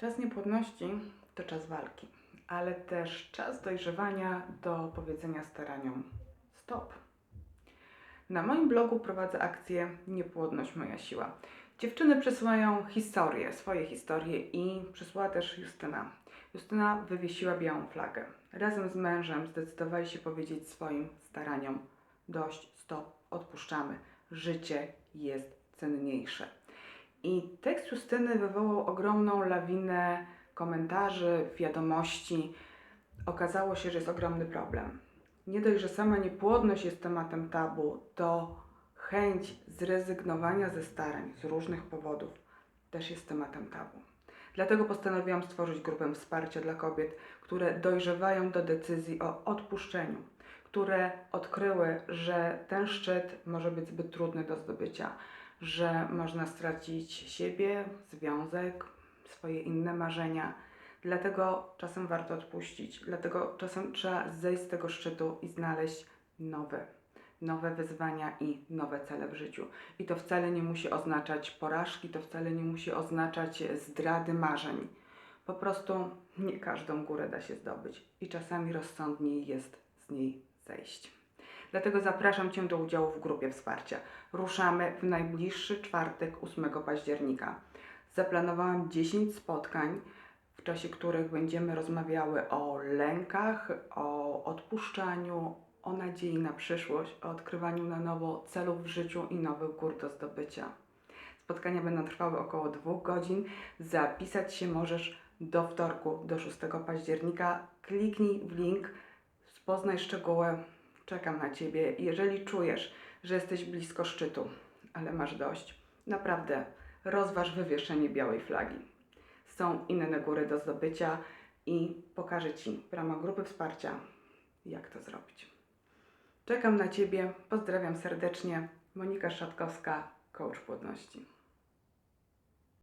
Czas niepłodności to czas walki, ale też czas dojrzewania do powiedzenia staraniom stop. Na moim blogu prowadzę akcję Niepłodność moja siła. Dziewczyny przesyłają historie, swoje historie i przysłała też Justyna. Justyna wywiesiła białą flagę. Razem z mężem zdecydowali się powiedzieć swoim staraniom dość, stop, odpuszczamy. Życie jest cenniejsze. I tekst Justyny wywołał ogromną lawinę komentarzy, wiadomości. Okazało się, że jest ogromny problem. Nie dość, że sama niepłodność jest tematem tabu, to chęć zrezygnowania ze starań z różnych powodów też jest tematem tabu. Dlatego postanowiłam stworzyć grupę wsparcia dla kobiet, które dojrzewają do decyzji o odpuszczeniu, które odkryły, że ten szczyt może być zbyt trudny do zdobycia, że można stracić siebie, związek, swoje inne marzenia. Dlatego czasem warto odpuścić, dlatego czasem trzeba zejść z tego szczytu i znaleźć nowe, nowe wyzwania i nowe cele w życiu. I to wcale nie musi oznaczać porażki, to wcale nie musi oznaczać zdrady marzeń. Po prostu nie każdą górę da się zdobyć i czasami rozsądniej jest z niej zejść. Dlatego zapraszam Cię do udziału w grupie wsparcia. Ruszamy w najbliższy czwartek 8 października. Zaplanowałam 10 spotkań, w czasie których będziemy rozmawiały o lękach, o odpuszczaniu, o nadziei na przyszłość, o odkrywaniu na nowo celów w życiu i nowych gór do zdobycia. Spotkania będą trwały około dwóch godzin. Zapisać się możesz do wtorku, do 6 października. Kliknij w link, poznaj szczegóły. Czekam na Ciebie. Jeżeli czujesz, że jesteś blisko szczytu, ale masz dość, naprawdę rozważ wywieszenie białej flagi. Są inne góry do zdobycia i pokażę Ci w ramach grupy wsparcia, jak to zrobić. Czekam na Ciebie. Pozdrawiam serdecznie. Monika Szatkowska, coach płodności.